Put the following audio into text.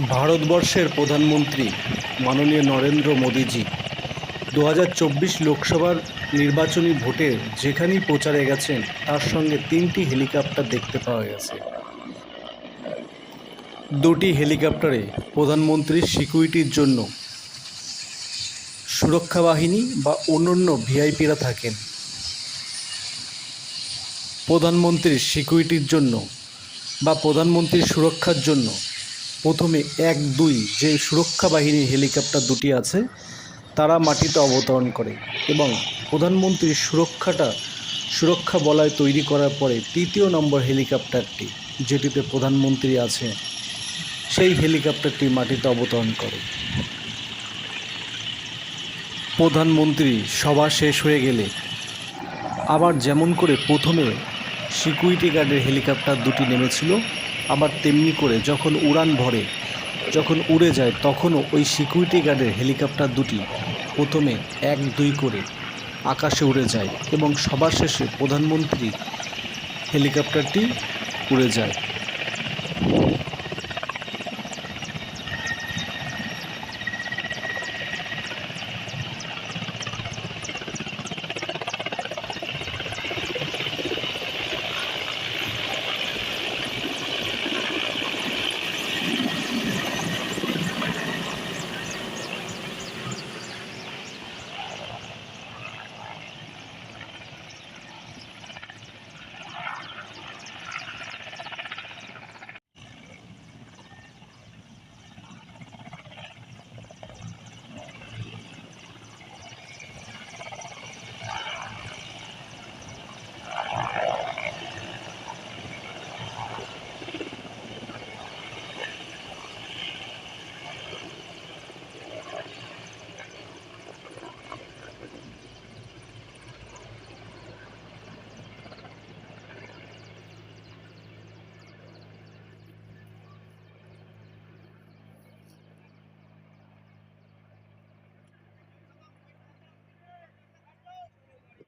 ভারতবর্ষের প্রধানমন্ত্রী মাননীয় নরেন্দ্র মোদীজি দু হাজার চব্বিশ লোকসভার নির্বাচনী ভোটে যেখানেই প্রচারে গেছেন, তার সঙ্গে তিনটি হেলিকপ্টার দেখতে পাওয়া গেছে। দুটি হেলিকপ্টারে প্রধানমন্ত্রীর সিকিউরিটির জন্য সুরক্ষা বাহিনী বা অন্যান্য ভিআইপিরা থাকেন। প্রধানমন্ত্রীর সিকিউরিটির জন্য বা প্রধানমন্ত্রীর সুরক্ষার জন্য প্রথমে এক দুই যে সুরক্ষা বাহিনীর হেলিকপ্টার দুটি আছে, তারা মাটিতে অবতরণ করে এবং প্রধানমন্ত্রীর সুরক্ষাটা, সুরক্ষা বলয় তৈরি করার পরে তৃতীয় নম্বর হেলিকপ্টারটি, যেটিতে প্রধানমন্ত্রী আছে, সেই হেলিকপ্টারটি মাটিতে অবতরণ করে। প্রধানমন্ত্রী সভা শেষ হয়ে গেলে আবার যেমন করে প্রথমে সিকিউরিটি গার্ডের হেলিকপ্টার দুটি নেমেছিল। আবার তেমনি করে যখন উড়ান ভরে, যখন উড়ে যায়, তখনও ওই সিকিউরিটি গার্ডের হেলিকপ্টার দুটি প্রথমে এক দুই করে আকাশে উড়ে যায় এবং সবার শেষে প্রধানমন্ত্রী হেলিকপ্টারটি উড়ে যায়।